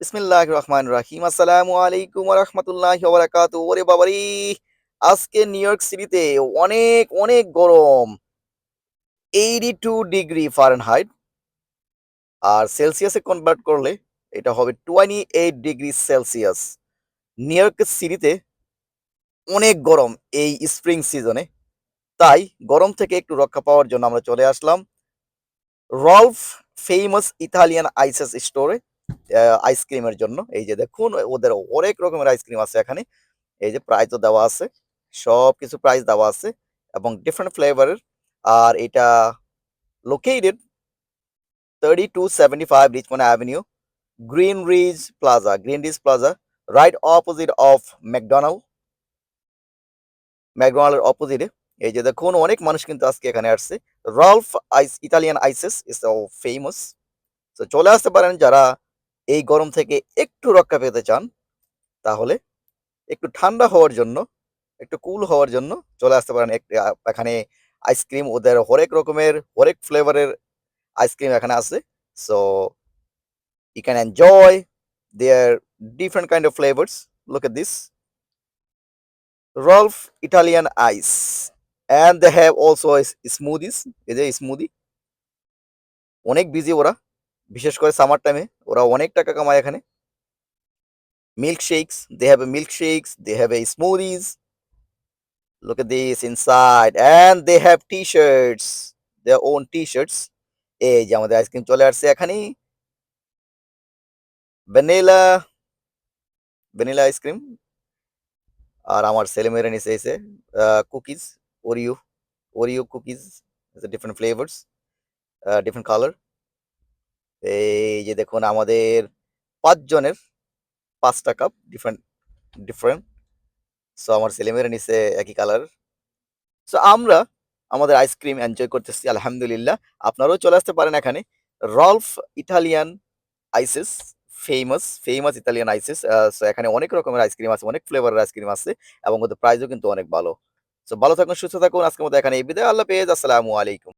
বিসমিল্লাহ রহমান রাহিম। আসসালামু আলাইকুম রহমতুল্লাহ বারাকাত ওরে বাবারি, আজকে নিউ ইয়র্ক সিটিতে অনেক অনেক গরম। Eighty two degree Fahrenheit. আর সেলসিয়াসে কনভার্ট করলে এটা হবে twenty eight degree Celsius. New York সিটিতে অনেক গরম এই স্প্রিং সিজনে। তাই গরম থেকে একটু রক্ষা পাওয়ার জন্য আমরা চলে আসলাম। রলফ ফেমাস ইতালিয়ান আইসেস স্টোরে। আইসক্রিমের জন্য। এই যে দেখুন, ওদের অনেক রকমের আইসক্রিম আছে এখানে। এই যে প্রাইসও দেওয়া আছে সব কিছু প্রাইস দেওয়া আছে এবং ডিফারেন্ট ফ্লেভারের আর এটা located thirty two seventy five Richmond Avenue Green Ridge Plaza Green Ridge Plaza right opposite of McDonald ম্যাকডোনাল্ডের অপোজিটে এই যে দেখুন, অনেক মানুষ কিন্তু আজকে এখানে আসছে। Ralph ice Italian ices is famous তো চলে আসতে পারেন যারা এই গরম থেকে একটু রক্ষা পেতে চান, তাহলে একটু ঠান্ডা হওয়ার জন্য, একটু কুল হওয়ার জন্য চলে আসতে পারেন এখানে আইসক্রিম ওদের হরেক রকমের, হরেক ফ্লেভারের আইসক্রিম এখানে আছে। So you can enjoy their different kind of flavors. Look at this. Rolf ice. And they have also s- smoothies. এই যে স্মুদি অনেক বিজি ওরা। বিশেষ করে সামার টাইমে ওরা অনেক টাকা কামায় এখানে। Milk shakes they have a milk shakes they have a smoothies look at this inside, and they have t-shirts, their own t-shirts এই যে আমাদের আইসক্রিম চলে আসছে এখানেই। ভ্যানিলা ভ্যানিলা আইসক্রিম আর আমার ছেলে মেয়েরা নিচে এসে cookies Oreo Oreo cookies different flavours different colour এই যে দেখুন আমাদের পাঁচজনের পাঁচটা কাপ ডিফারেন্ট ডিফারেন্ট সো আমার ছেলেমেয়েরা নিচে একই কালার সো আমরা আমাদের আইসক্রিম এনজয় করতেছি, আলহামদুলিল্লাহ। আপনারাও চলে আসতে পারেন এখানে। Ralph Italian ices famous famous Italian ices so এখানে অনেক রকমের আইসক্রিম আছে, অনেক ফ্লেভারের আইসক্রিম আছে, এবং ওদের প্রাইসও কিন্তু অনেক ভালো। সো ভালো থাকুন, সুস্থ থাকুন। আজকের মতো এখানে এই বিদায়। আল্লাহ পেজ আসসালামু আলাইকুম।